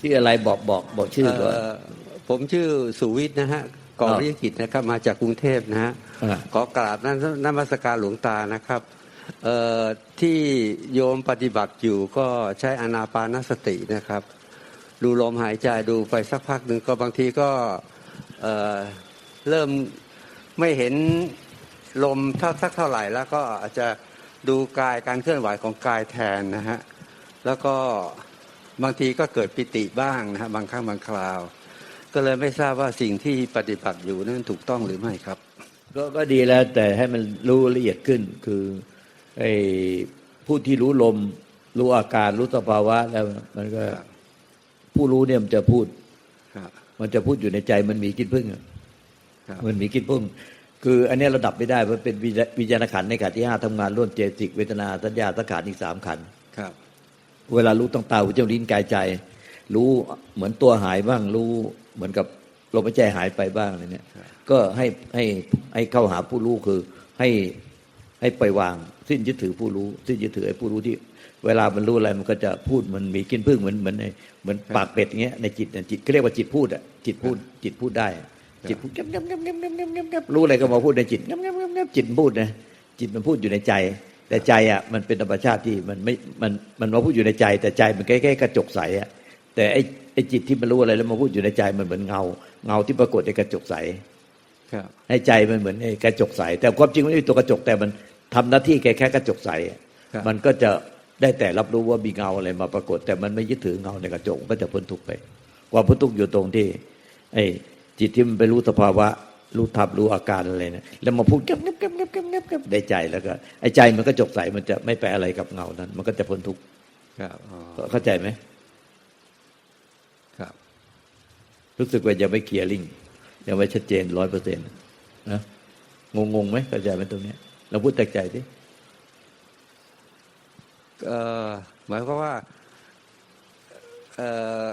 ที่อะไรบอกบอกบอกชื่อก่อนเอ่อผมชื่อสุวิทย์นะฮะกออ่าริยกิจนะครับมาจากกรุงเทพนะฮะอ่าขอกราบนนมัสการหลวงตานะครับเอ่อที่โยมปฏิบัติอยู่ก็ใช้อนาปานสตินะครับ ดูลมหายใจดูไปสักพักหนึ่งก็บางทีก็เอ่อเริ่มไม่เห็นลมเท่าสักเท่าไหร่ แล้วก็อาจจะดูกายการเคลื่อนไหวของกายแทนนะฮะแล้วก็ บางทีก็เกิดปิติบ้างนะฮะบางครั้งบางคราว ก็เลยไม่ทราบว่าสิ่งที่ปฏิบัติอยู่นั้นถูกต้องหรือไม่ครับ ก็ก็ดีแล้วแต่ให้มันรู้ละเอียดขึ้นคือไอ้ผู้ที่รู้ลม รู้อาการรู้สภาวะแล้วมันก็ครับผู้รู้เนี่ยมันจะพูดครับมันจะพูดอยู่ในใจมันมีกินพึ่งอะครับมันมีกินพึ่งคืออันเนี้ยเราดับไม่ได้เพราะเป็นวิญญาวิญญาณขันธ์ในขันธ์ที่ห้าทำงานร่วมเจตสิกเวทนาสัญญาสังขารอีกสามขันธ์ครับ เวลารู้ต้องตาหูจมูกลิ้นกายใจ รู้เหมือนตัวหายบ้าง รู้เหมือนกับลมหายใจหายไปบ้างอะไรเนี่ย ก็ให้ให้ให้เข้าหาผู้รู้คือให้ให้ปล่อยวาง สิ้นยึดถือผู้รู้ สิ้นยึดถือไอ้ผู้รู้ที่ เวลามันรู้อะไรมันก็จะพูดมันมีกินพึ่งเหมือนเหมือนในเหมือนปากเป็ดเงี้ยในจิตเนี้ยจิตเรียกว่าจิตพูดอะจิตพูด จิตพูดได้ จิตพูดเงี้ยเงี้งี้งี้งี้งี้รู้อะไรก็มาพูดในจิตเงี้ยเงี้งี้จิตพูดนะจิตมันพูดอยู่ในใจ แต่ใจอะมันเป็นธรรมชาติที่มันไม่มันมันมาพูดอยู่ในใจ แต่ใจมันแค่แค่กระจกใสอะแต่ไอ้ไอ้จิตที่มันรู้อะไรแล้วมาพูดอยู่ในใจมันเหมือนเงา เงาที่ปรากฏในกระจกใสครับให้ใจมันเหมือนไอ้กระจกใส แต่ความจริงมันไม่มีตัวกระจกแต่มันทำหน้าที่แค่แค่กระจกใสอะครับมันก็จะได้แต่รับรู้ว่ามีเงาอะไรมาปรากฏ แต่มันไม่ยึดถือเงาในกระจกมันก็จะพ้นทุกข์ไป ความพ้นทุกข์อยู่ตรงที่ ไอ้จิตที่มันไปรู้สภาวะ รู้ธรรมรู้อาการอะไรเนี่ยแล้วมาพูดเก็บเก็บเก็บเก็บเก็บเก็บเก็บได้ใจแล้วก็ไอ้ใจมันก็จกใสมันจะไม่ไปอะไรกับเงานั้น มันก็จะพ้นทุกข์ครับอ๋อเข้าใจไหมครับ รู้สึกว่ายังไม่เคลียร์ลิงยังไม่ชัดเจนร้อยเปอร์เซ็นต์นะงงงๆไหมเข้าใจไหมตรงเนี้ยเราพูดแตกใจสิเอ่อหมายความว่าเอ่อ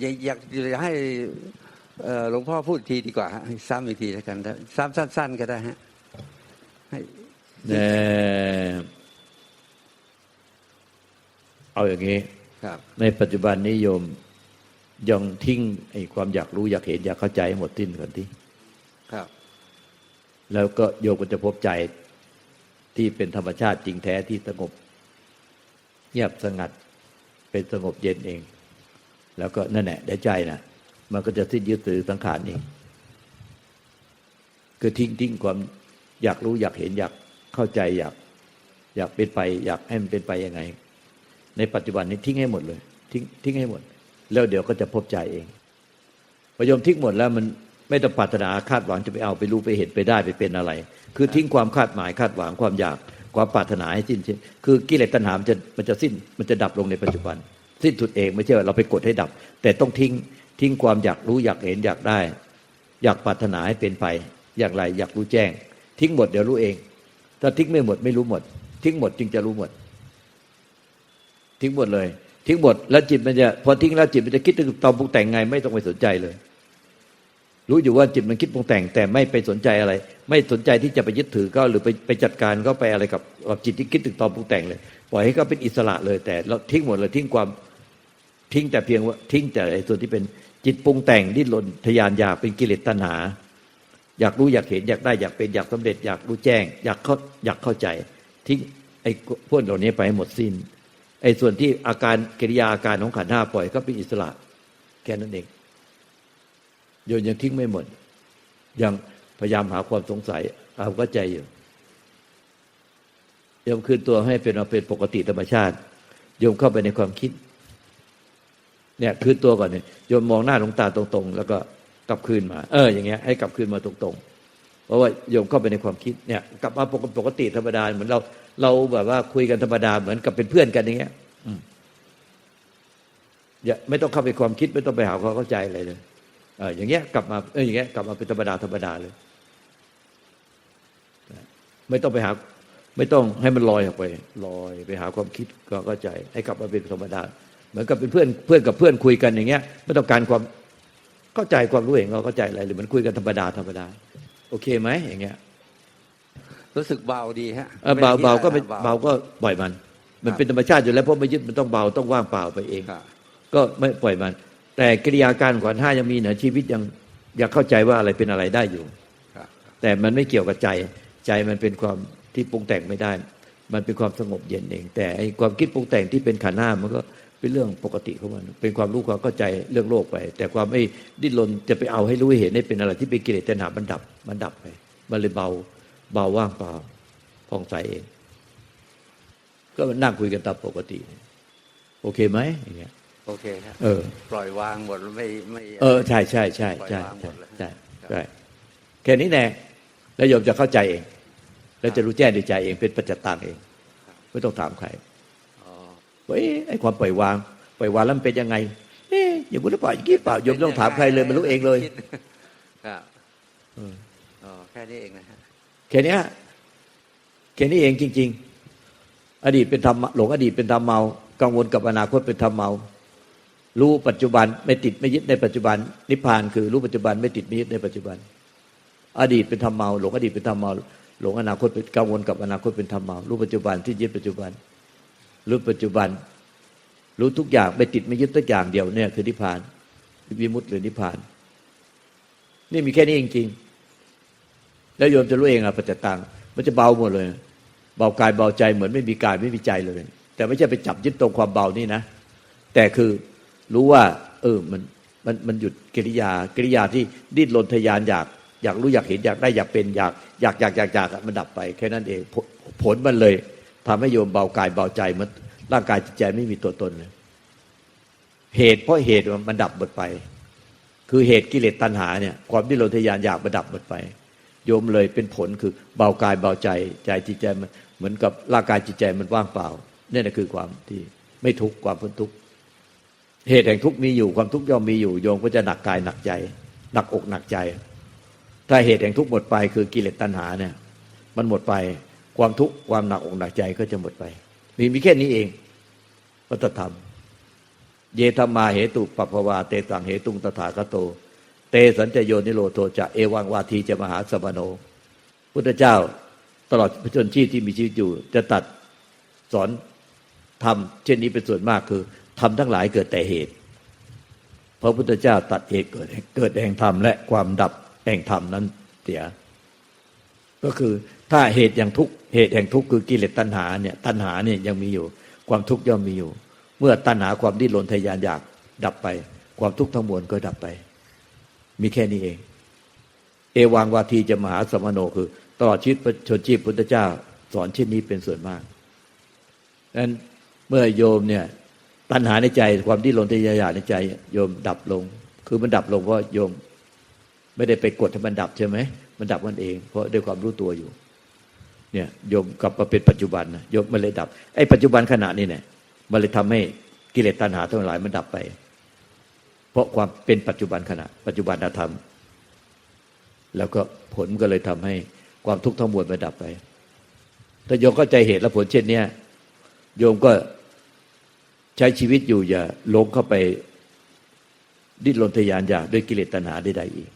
อยากอยากอยากให้เอ่อ หลวงพ่อพูดอีกทีดีกว่าฮะให้ซ้ำอีกทีแล้วกันนะซ้ำสั้น ๆ ก็ได้ฮะให้เอ่อเอาอย่างนี้ครับในปัจจุบันนี้โยมยังทิ้งไอ้ความอยากรู้อยากเห็นอยากเข้าใจให้หมดสิ้นก่อนที่ครับ แล้วก็โยมก็จะพบใจที่เป็นธรรมชาติจริงแท้ที่สงบ เงียบสงัดเป็นสงบเย็นเอง แล้วก็นั่นแหละได้ใจนะ มันก็จะสิ้นยึดถือสังขารเองคือทิ้งทิ้งความอยากรู้อยากเห็นอยากเข้าใจอยาก อยากเป็นไป อยากให้มันเป็นไปยังไง ในปัจจุบันนี้ทิ้งให้หมดเลย ทิ้งทิ้งให้หมด แล้วเดี๋ยวก็จะพบใจเองพอโยมทิ้งหมดแล้วมันไม่ต้องปรารถนาคาดหวังจะไปเอาไปรู้ไปเห็นไปได้ไปเป็นอะไร คือทิ้งความคาดหมายคาดหวังความอยากความปรารถนาให้สิ้นสิ้นคือกิเลสตัณหามันจะมันจะสิ้นมันจะดับลงในปัจจุบัน สิ้นสุดเองไม่ใช่ว่าเราไปกดให้ดับ แต่ต้องทิ้ง ทิ้งความอยากรู้อยากเห็นอยากได้ อยากปรารถนาให้เป็นไป อย่างไรอยากรู้แจ้ง ทิ้งหมดเดี๋ยวรู้เอง ถ้าทิ้งไม่หมดไม่รู้หมด ทิ้งหมดจึงจะรู้หมด ทิ้งหมดเลย ทิ้งหมดแล้วจิตมันจะพอทิ้งแล้วจิตมันจะคิดถึงตอนปรุงแต่งไง ไม่ต้องไปสนใจเลย รู้อยู่ว่าจิตมันคิดปรุงแต่ง แต่ไม่ไปสนใจอะไร ไม่สนใจที่จะไปยึดถือก็หรือไปไปจัดการก็ไปอะไรกับกับจิตที่คิดถึงตอนปรุงแต่งเลยปล่อยให้เขาเป็นอิสระเลย แต่เราทิ้งหมดเลยทิ้งความทิ้งแต่เพียงว่าทิ้งแต่ไอ้ส่วนที่เป็น จิตปรุงแต่งดิ้นรนทะยานอยากเป็นกิเลสตัณหา อยากรู้อยากเห็นอยากได้อยากเป็นอยากสำเร็จ อยากรู้แจ้ง อยากเข้าอยากเข้าใจทิ้งไอ้พวกเหล่านี้ไปให้หมดสิ้นไอ้ส่วนที่อาการกิริยาอาการของขันห้าปล่อยก็เป็นอิสระแค่นั้นเองโยนยังทิ้งไม่หมด ยังพยายามหาความสงสัยเอาก็ใจอยู่โยมคืนตัวให้เป็นเอาเป็นปกติธรรมชาติโยมเข้าไปในความคิด เนี่ยคืนตัวก่อนเนี่ยโยมมองหน้าหลวงตาตรงๆ แล้วก็กลับคืนมา เอออย่างเงี้ยให้กลับคืนมาตรงๆ เพราะว่าโยมเข้าไปในความคิดเนี่ยกลับมาปกปกติธรรมดาเหมือนเรา เราแบบว่าคุยกันธรรมดาเหมือนกับเป็นเพื่อนกันอย่างเงี้ยอืมอย่าไม่ต้องเข้าไปความคิดไม่ต้องไปหาความเข้าใจอะไรเลยเอออย่างเงี้ยกลับมาเอออย่างเงี้ยกลับมาเป็นธรรมดาธรรมดาเลยไม่ต้องไปหาไม่ต้องให้มันลอยออกไปลอยไปหาความคิดก็เข้าใจ ให้กลับมาเป็นธรรมดา เหมือนกับเป็นเพื่อนเพื่อนกับเพื่อนคุยกันอย่างเงี้ย ไม่ต้องการความเข้าใจความรู้เองเราเข้าใจอะไรหรือมันคุยกันธรรมดาธรรมดา โอเคไหมอย่างเงี้ย รู้สึกเบาดีฮะเออเบาไม่เบาได้ก็ไม่คิดอะไรเบาก็ปล่อยมัน มันเป็นธรรมชาติอยู่แล้วเพราะไม่ยึดมันต้องเบาต้องว่างเปล่าไปเองครับก็ไม่ปล่อยมัน แต่กิริยาการขวัญห้ายังมีเหนือชีวิตยังอยากเข้าใจว่าอะไรเป็นอะไรได้อยู่ครับแต่มันไม่เกี่ยวกับใจใจมันเป็นความที่ปรุงแต่งไม่ได้ มันเป็นความสงบเย็นเอง แต่ไอ้ความคิดปรุงแต่งที่เป็นขันธ์ห้ามันก็ เป็นเรื่องปกติของมัน เป็นความรู้ความเข้าใจเรื่องโลกไป แต่ความไม่ดิ้นรนจะไปเอาให้รู้ให้เห็นให้เป็นอะไรที่เป็นกิเลสตัณหามันดับ มันดับไป มันเลยเบาเบาว่างเปล่าผ่องใสเอง ก็นั่งคุยกันตามปกติ โอเคไหมอย่างเงี้ยโอเคครับเออ ปล่อยวางหมดแล้วไม่ไม่เออใช่ใช่ใช่ใช่ปล่อยวางหมใช่ดแล้วใช่ครับใช่แค่นี้แน่แล้วโยมจะเข้าใจเอง แล้วจะรู้แจ้งในใจเองเป็นปัจจตังเอง ไม่ต้องถามใครอ๋อ ว่าเอ๊ะไอ้ความปล่อยวาง ปล่อยวางแล้วมันเป็นยังไงเอ๊ะอย่างนี้หรือเปล่าอย่างนี้เปล่าโยมไม่ต้องถามใครเลยมันรู้เองเลยคิดครับเอออ๋อแค่นี้เองนะฮะแค่เนี้ยแค่นี้เองจริง ๆ อดีตเป็นธรรมหลงอดีตเป็นธรรมเมา กังวลกับอนาคตเป็นธรรมเมา รู้ปัจจุบันไม่ติดไม่ยึดในปัจจุบัน นิพพานคือรู้ปัจจุบันไม่ติดไม่ยึดในปัจจุบัน อดีตเป็นธรรมเมา หลงอดีตเป็นธรรมเมาหลงอนาคตเป็นกังวลกับอนาคตเป็นธรรมเมา รู้ปัจจุบันที่ยึดปัจจุบัน รู้ปัจจุบัน รู้ทุกอย่างไม่ติดไม่ยึดสักอย่างเดียวเนี่ยคือนิพพานวิมุตติหรือนิพพาน นี่มีแค่นี้จริงๆแล้วโยมจะรู้เองอะปัจจตังมันจะเบาหมดเลย เบากายเบาใจเหมือนไม่มีกายไม่มีใจเลย แต่ไม่ใช่ไปจับยึดตรงความเบานี่นะ แต่คือรู้ว่า เออมันมันมันหยุดกิริยากิริยาที่ดิ้นรนทะยานอยากอยากรู้อยากเห็นอยากได้อยากเป็นอยากอยากอยากอยากอยากมันดับไป แค่นั้นเองผลมันเลย ทำให้โยมเบากายเบาใจมันร่างกายจิตใจไม่มีตัวตนเลยเหตุเพราะเหตุมันดับหมดไป คือเหตุกิเลสตัณหาเนี่ย ความที่เราทะยานอยากมันดับหมดไป โยมเลยเป็นผลคือเบากายเบาใจใจจิตใจมันเหมือนกับร่างกายจิตใจมันว่างเปล่านี่แหละคือความที่ไม่ทุกข์ความพ้นทุกข์เหตุแห่งทุกข์มีอยู่ความทุกข์ย่อมมีอยู่โยมก็จะหนักกายหนักใจ หนักอกหนักใจ ถ้าเหตุแห่งทุกข์หมดไปคือกิเลสตัณหาเนี่ย มันหมดไป ความทุกข์ความหนักอกหนักใจก็จะหมดไป มีมีแค่นี้เองวัตธรรม เยธรรมาเหตุปัปภวาเตตังเหตุงตถาคโต เตสัญจโยนิโรโทจะเอวังวาทีจะมหาสมโน พุทธเจ้าตลอดพระชนชีพที่มีชีวิตอยู่ จะตัดสอนทำเช่นนี้เป็นส่วนมากคือทำทั้งหลายเกิดแต่เหตุพระพุทธเจ้าตัดเหตุเกิดเกิดแห่งธรรมและความดับแห่งธรรมนั้นเสีย ก็คือถ้าเหตุอย่างทุกเหตุแห่งทุกคือกิเลสตัณหาเนี่ยตัณหาเนี่ยยังมีอยู่ ความทุกข์ย่อมมีอยู่ เมื่อตัณหาความดิ้นรนทยานอยากดับไป ความทุกข์ทั้งมวลก็ดับไป มีแค่นี้เอง เอวังวาทีจะมหาสมโนคือ ตลอดชีวิตชนชีพพุทธเจ้าสอนเช่นนี้เป็นส่วนมากนั้นเมื่อโยมเนี่ยตัณหาในใจความดิ้นรนทยานอยากในใจ โยมดับลง คือมันดับลงเพราะโยม ไม่ได้ไปกดให้มันดับใช่ไหม มันดับมันเอง เพราะด้วยความรู้ตัวอยู่ เนี่ยโยมกลับมาเป็นปัจจุบันนะโยมมันเลยดับไอ้ปัจจุบันขณะนี้เนี่ยมันเลยทำให้กิเลสตัณหาทั้งหลายมันดับไป เพราะความเป็นปัจจุบันขณะ ปัจจุบันธรรม แล้วก็ผลก็เลยทำให้ความทุกข์ทั้งมวลมันดับไปถ้าโยมเข้าใจเหตุและผลเช่นเนี้ยโยมก็ใช้ชีวิตอยู่อย่าหลงเข้าไปดิ้นรนทะยานอยากด้วยกิเลสตัณหาใดๆอีก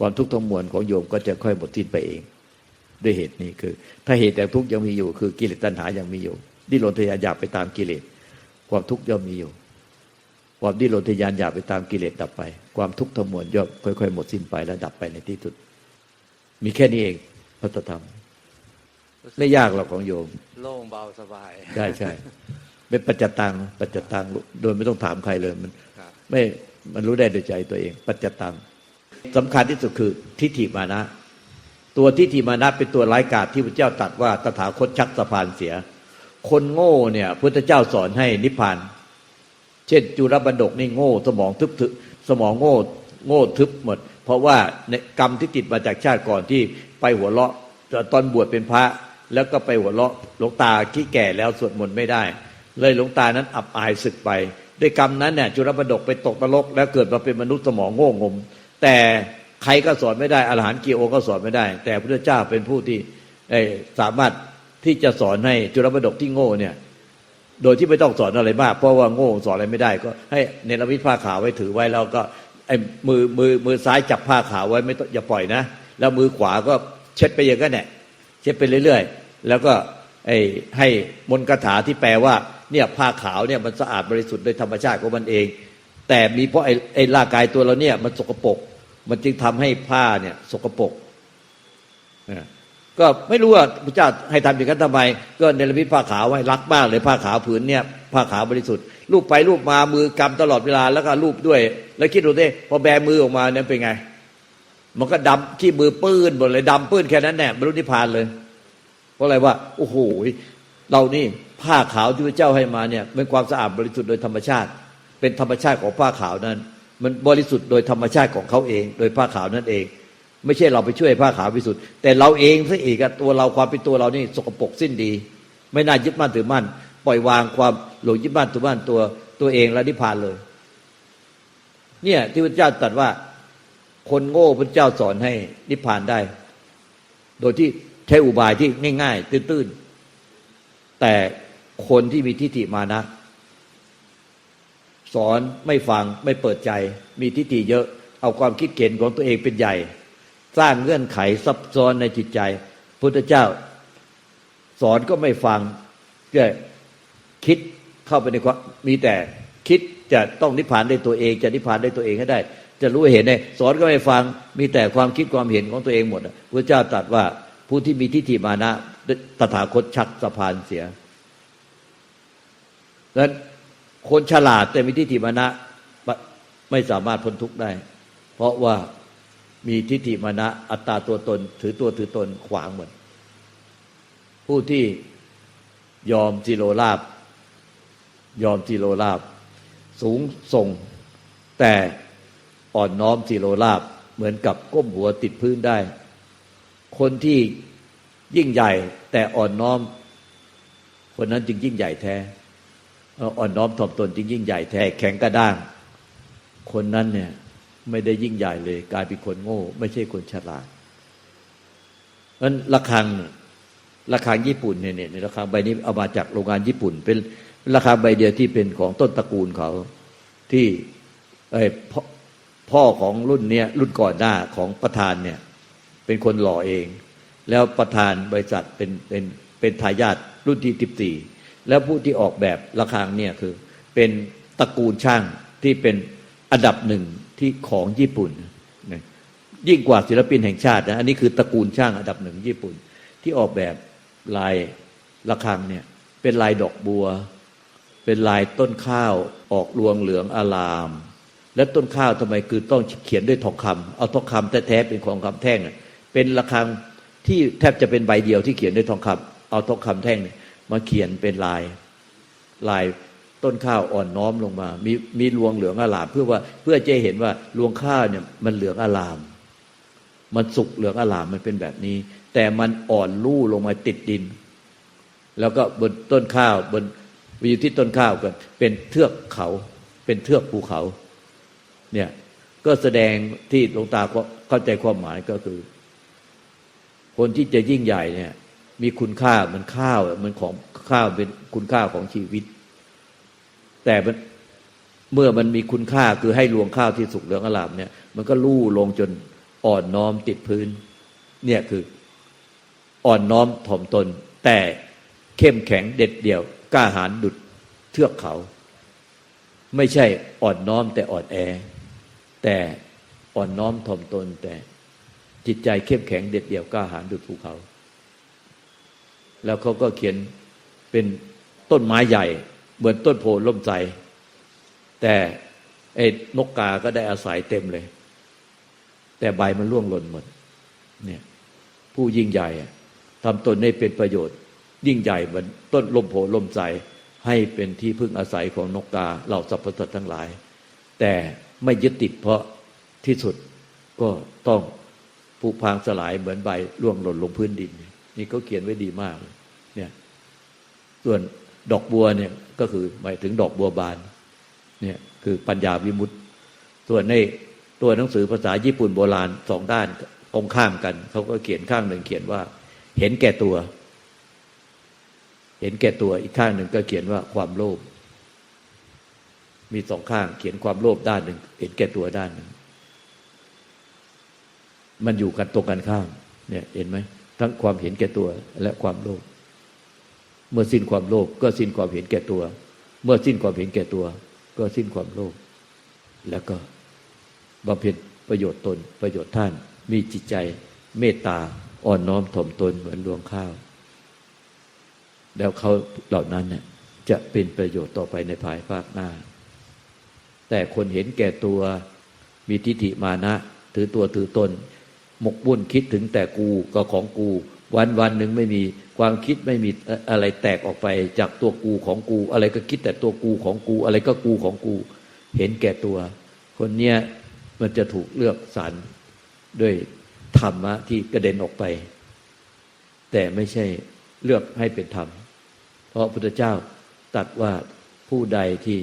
ความทุกข์ทั้งมวลของโยมก็จะค่อยหมดสิ้นไปเอง ด้วยเหตุนี้คือ ถ้าเหตุแต่ทุกข์ยังมีอยู่ คือกิเลสตัณหายังมีอยู่ ดิ้นรนทะยานอยากไปตามกิเลสความทุกข์ย่อมมีอยู่ ความดิ้นรนทะยานอยากไปตามกิเลสดับไป ความทุกข์ทั้งมวลย่อมค่อยๆหมดสิ้นไปและดับไปในที่สุด มีแค่นี้เองพระธรรมไม่ยากหรอกของโยม โล่งเบาสบายใช่ใช่เป็นปัจจตังปัจจตังโดยไม่ต้องถามใครเลยมันครับไม่มันรู้ได้โดยใจตัวเอง ปัจจตัง สำคัญที่สุดคือทิฏฐิมานะ ตัวทิฏฐิมานะเป็นตัวร้ายกาจที่พระเจ้าตรัสว่าตถาคตชักสะพานเสีย คนโง่เนี่ยพุทธเจ้าสอนให้นิพพาน เช่น จุลบันดกนี่โง่ สมองทึบทึสมองโง่โง่ทึบหมด เพราะว่าในกรรมที่ติดมาจากชาติก่อนที่ไปหัวเราะตอนบวชเป็นพระแล้วก็ไปหัวเราะหลวงตาขี้แก่แล้วสวดมนต์ไม่ได้ เลยหลวงตานั้นอับอายศึกไป ด้วยกรรมนั้นเนี่ยจุลบันดกไปตกนรกแล้วเกิดมาเป็นมนุษย์สมองโง่งม แต่ใครก็สอนไม่ได้อรหันต์กี่องค์ก็สอนไม่ได้ แต่พระเจ้าเป็นผู้ที่เอ่สามารถที่จะสอนให้จุลบดกที่โง่เนี่ย โดยที่ไม่ต้องสอนอะไรมาก เพราะว่าโง่สอนอะไรไม่ได้ ก็ให้เนรมิตผ้าขาวไว้ถือไว้แล้วก็ไอ้มือมือมือซ้ายจับผ้าขาวไว้ไม่ต้องอย่าปล่อยนะ แล้วมือขวาก็เช็ดไปอย่างนั้นแหละเช็ดไปเรื่อยๆ แล้วก็ไอ้ให้มนต์คาถาที่แปลว่าเนี่ยผ้าขาวเนี่ยมันสะอาดบริสุทธิ์โดยธรรมชาติของมันเอง แต่มีเพราะไอ้ไอ้ร่างกายตัวเราเนี่ย มันสกปรกมันจึงทำให้ผ้าเนี่ย สกปรกก็ไม่รู้ว่าพระเจ้าให้ทำอย่างนั้นทำไม ก็เนรมิตผ้าขาวไว้รักมากเลยผ้าขาวผืนเนี่ยผ้าขาวบริสุทธิ์รูปไปรูปมามือกำตลอดเวลาแล้วก็รูปด้วย แล้วคิดดูดิพอแบมือออกมาเนี่ยเป็นไง มันก็ดำที่มือปื้นหมดเลยดำปื้นแค่นั้นแน่บรรลุนิพพานเลย เพราะอะไรว่าโอ้โหเรานี่ผ้าขาวที่พระเจ้าให้มาเนี่ยเป็นความสะอาดบริสุทธิ์โดยธรรมชาติ เป็นธรรมชาติของผ้าขาวนั้น มันบริสุทธิ์โดยธรรมชาติของเขาเอง โดยผ้าขาวนั่นเอง ไม่ใช่เราไปช่วยผ้าขาวบริสุทธิ์แต่เราเองซะอีกตัวเราความเป็นตัวเรานี่สกปรกสิ้นดี ไม่น่ายึดมั่นถือมั่น ปล่อยวางความหลงยึดมั่นถือมั่นตัวตัวเองและนิพพานเลย เนี่ยที่พระเจ้าตรัสว่าคนโง่พระเจ้าสอนให้นิพพานได้ โดยที่ใช้อุบายที่ง่าย ๆ ตื้นๆแต่คนที่มีทิฏฐิมานะ สอนไม่ฟังไม่เปิดใจ มีทิฏฐิเยอะ เอาความคิดเห็นของตัวเองเป็นใหญ่ สร้างเงื่อนไขซับซ้อนในจิตใจ พุทธเจ้า สอนก็ไม่ฟังก็คิดเข้าไปในความมีแต่คิดจะต้องนิพพานได้ตัวเอง จะนิพพานได้ตัวเองให้ได้ จะรู้เห็นได้สอนก็ไม่ฟังมีแต่ความคิดความเห็นของตัวเองหมดพระเจ้าตรัสว่าผู้ที่มีทิฏฐิมานะตถาคตชักสะพานเสียดังนั้น คนฉลาดแต่มีทิฏฐิมานะไม่สามารถพ้นทุกข์ได้ เพราะว่ามีทิฏฐิมานะอัตตาตัวตน ถือตัวถือตนขวางหมดผู้ที่ยอมจิโรลาบ ยอมจิโรลาบ สูงส่ง แต่อ่อนน้อมจิโรลาบ เหมือนกับก้มหัวติดพื้นได้ คนที่ยิ่งใหญ่แต่อ่อนน้อม คนนั้นจึงยิ่งใหญ่แท้ อ่อนน้อมถ่อมตนจึงยิ่งใหญ่แท้แข็งกระด้าง คนนั้นเนี่ย ไม่ได้ยิ่งใหญ่เลย กลายเป็นคนโง่ ไม่ใช่คนฉลาดเพราะนั้นระฆังระฆังญี่ปุ่นเนี่ยเนี่ยระฆังใบนี้เอามาจากโรงงานญี่ปุ่น เป็นระฆังใบเดียวที่เป็นของต้นตระกูลเขาที่เอพพ่อของรุ่นเนี้ยรุ่นก่อนหน้าของประธานเนี่ย เป็นคนหล่อเอง แล้วประธานบริษัทเป็นเป็นเป็นทายาทรุ่นที่สิบสี่ แล้วผู้ที่ออกแบบระฆังเนี่ยคือเป็นตระกูลช่างที่เป็นอันดับหนึ่งที่ของญี่ปุ่นยิ่งกว่าศิลปินแห่งชาตินะอันนี้คือตระกูลช่างอันดับหนึ่งญี่ปุ่น ที่ออกแบบลายระฆังเนี่ยเป็นลายดอกบัว เป็นลายต้นข้าวออกรวงเหลืองอาราม และต้นข้าวทำไมคือต้องเขียนด้วยทองคำเอาทองคำแท้ๆเป็นของคำแท่งเป็นระฆังที่แทบจะเป็นใบเดียวที่เขียนด้วยทองคำเอาทองคำแท่ง มาเขียนเป็นลายลายต้นข้าวอ่อนน้อมลงมา มีมีรวงเหลืองอลาม เพื่อว่าเพื่อจะเห็นว่ารวงข้าวเนี่ยมันเหลืองอลาม มันสุกเหลืองอลามมันเป็นแบบนี้ แต่มันอ่อนลู่ลงมาติดดิน แล้วก็บนต้นข้าวบนวิวที่ต้นข้าวก็เป็นเทือกเขา เป็นเทือกภูเขา เนี่ยก็แสดงที่หลวงตาเข้าใจความหมายก็คือ คนที่จะยิ่งใหญ่เนี่ย มีคุณค่ามือนข้าวมือนของข้าวเป็นคุณค่าของชีวิต แต่เมื่อมันมีคุณค่าคือให้รวงข้าวที่สุกเหลืองอลามเนี่ย มันก็ลู่ลงจนอ่อนน้อมติดพื้น เนี่ยคืออ่อนน้อมถ่อมตน แต่เข้มแข็งเด็ดเดี่ยวกล้าหาญดุดเทือกเขา ไม่ใช่อ่อนน้อมแต่อ่อนแอ แต่อ่อนน้อมถ่อมตนแต่จิตใจเข้มแข็งเด็ดเดี่ยวกล้าหาญดุดภูเขา แล้วเขาก็เขียนเป็นต้นไม้ใหญ่ เหมือนต้นโพล่มใจ แต่ไอ้นกกาก็ได้อาศัยเต็มเลย แต่ใบมันร่วงหล่นหมดเนี่ยผู้ยิ่งใหญ่ทำตนให้เป็นประโยชน์ ยิ่งใหญ่เหมือนต้นลมโพลมใจให้เป็นที่พึ่งอาศัยของนกกาเหล่าสรรพสัตว์ทั้งหลาย แต่ไม่ยึดติดเพราะที่สุดก็ต้องผุพังสลายเหมือนใบร่วงหล่นลงพื้นดิน นี่เขาเขียนไว้ดีมาก เนี่ย ส่วนดอกบัวเนี่ยก็คือหมายถึงดอกบัวบาน เนี่ยคือปัญญาวิมุตต์ส่วนในตัวหนังสือภาษาญี่ปุ่นโบราณสองด้านตรงข้ามกัน เขาก็เขียนข้างหนึ่งเขียนว่า เห็นแก่ตัว เห็นแก่ตัวอีกข้างหนึ่งก็เขียนว่าความโลภมีสองข้างเขียนความโลภด้านหนึ่งเห็นแก่ตัวด้านหนึ่งมันอยู่กันตรงกันข้ามเนี่ย เห็นไหม ทั้งความเห็นแก่ตัวและความโลภเมื่อสิ้นความโลภก็สิ้นความเห็นแก่ตัว เมื่อสิ้นความเห็นแก่ตัว ก็สิ้นความโลภแล้วก็บำเพ็ญประโยชน์ตนประโยชน์ท่าน มีจิตใจเมตตาอ่อนน้อมถ่อมตนเหมือนรวงข้าว แล้วเขาเหล่านั้นเนี่ยจะเป็นประโยชน์ต่อไปในภายภาคหน้า แต่คนเห็นแก่ตัวมีทิฏฐิมานะ ถือตัวถือตน หมกบุ่นคิดถึงแต่กูก็ของกู วันวันหนึ่งไม่มีความคิดไม่มีอะไรแตกออกไปจากตัวกูของกู อะไรก็คิดแต่ตัวกูของกู อะไรก็กูของกู เห็นแก่ตัว คนเนี้ยมันจะถูกเลือกสรรด้วยธรรมะที่กระเด็นออกไป แต่ไม่ใช่เลือกให้เป็นธรรม เพราะพุทธเจ้าตัดว่าผู้ใดที่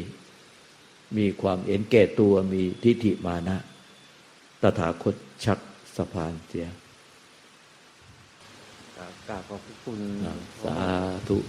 มีความเห็นแก่ตัวมีทิฏฐิมานะ ตถาคตชัก สะพานเสียกราบขอบพระคุณ สาธุค